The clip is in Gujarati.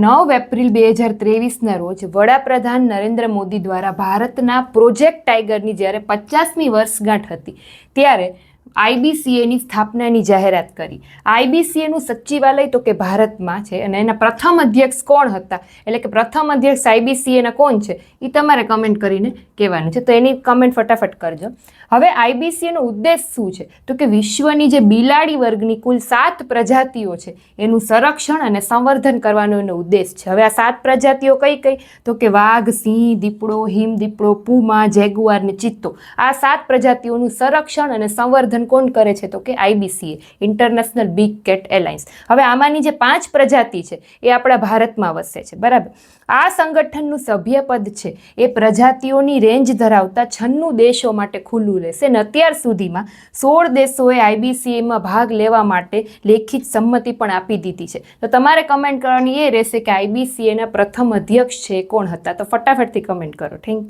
નવ એપ્રિલ બે હજાર ત્રેવીસના રોજ વડાપ્રધાન નરેન્દ્ર મોદી દ્વારા ભારતના પ્રોજેક્ટ ટાઈગરની જ્યારે પચાસમી વર્ષગાંઠ હતી, ત્યારે આઈબીસીએની સ્થાપનાની જાહેરાત કરી. આઈબીસીએનું સચિવાલય તો કે ભારતમાં છે અને એના પ્રથમ અધ્યક્ષ કોણ હતા? એટલે કે પ્રથમ અધ્યક્ષ આઈબીસીએના કોણ છે? એ તમારે કમેન્ટ કરીને કહેવાનું છે. તો એની કમેન્ટ ફટાફટ કરજો. હવે આઈબીસીએનો ઉદ્દેશ શું છે? તો કે વિશ્વની જે બિલાડી વર્ગની કુલ સાત પ્રજાતિઓ છે, એનું સંરક્ષણ અને સંવર્ધન કરવાનો એનો ઉદ્દેશ છે. હવે આ સાત પ્રજાતિઓ કઈ કઈ? તો કે વાઘ, સિંહ, દીપડો, હિમ, દીપડો, પૂમા, જેગુઆર ને ચિત્તો. આ સાત પ્રજાતિઓનું સંરક્ષણ અને સંવર્ધન કોણ કરે છે તો કે IBCA international big cat alliance હવે આમાંની જે પાંચ પ્રજાતિ છે એ આપણા ભારતમાં વસે છે, બરાબર? આ સંગઠનનું સભ્યપદ છે એ પ્રજાતિઓની રેન્જ ધરાવતા છન્નું દેશો માટે ખુલ્લું રહેશે અને અત્યાર સુધીમાં સોળ દેશોએ આઈબીસીએમાં ભાગ લેવા માટે લેખિત સંમતિ પણ આપી દીધી છે. તો તમારે કમેન્ટ કરવાની એ રહેશે કે આઈબીસીએના પ્રથમ અધ્યક્ષ છે કોણ હતા? તો ફટાફટથી કમેન્ટ કરો. Thank you